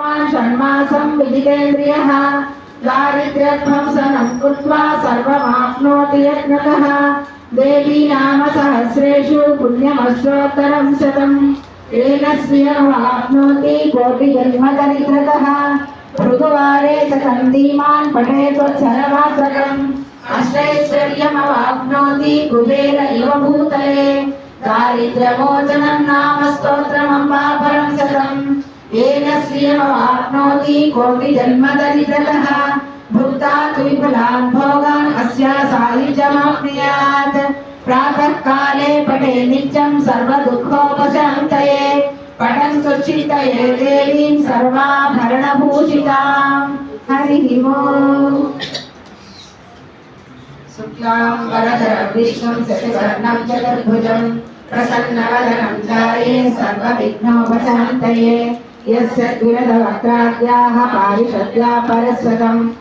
షణ్మాసం విజితేంద్రియ దారిద్ర్యధ్వంసనం కృత్వా సర్వమాప్నోతి యజ్ఞతః దేవీ నామ సహస్రేషు పుణ్యమశ్రోత్తరం శతం ఏన స్వీయమాప్నోతి కోటి జన్మదరిద్రతః భృగువారే సతం ధీమాన్ పఠేత్వత్సరమాత్రకం అష్టైశ్వర్యమవాప్నోతి కుబేర ఇవ భూతలే దారిద్ర్యమోచనం నామ స్తోత్రమం పాప येन श्रियमवाप्नोति कोटिजन्मदरिद्रतः भुक्ता तु विपुलान् भोगान् अस्या सायुज्यमाप्नुयात्। प्रातः काले पठे नित्यं सर्वदुःखोपशान्तये पठन् सुचितये देवीं सर्वाभरणभूषिताम्। हरिः ओम्। शुक्लाम्बरधरं विष्णुं शशिवर्णं चतुर्भुजं, प्रसन्नवदनं ध्याये सर्वविघ्नोपशान्तये। यस्य द्विरदवक्त्राद्याः पारिषद्या परस्वतम्।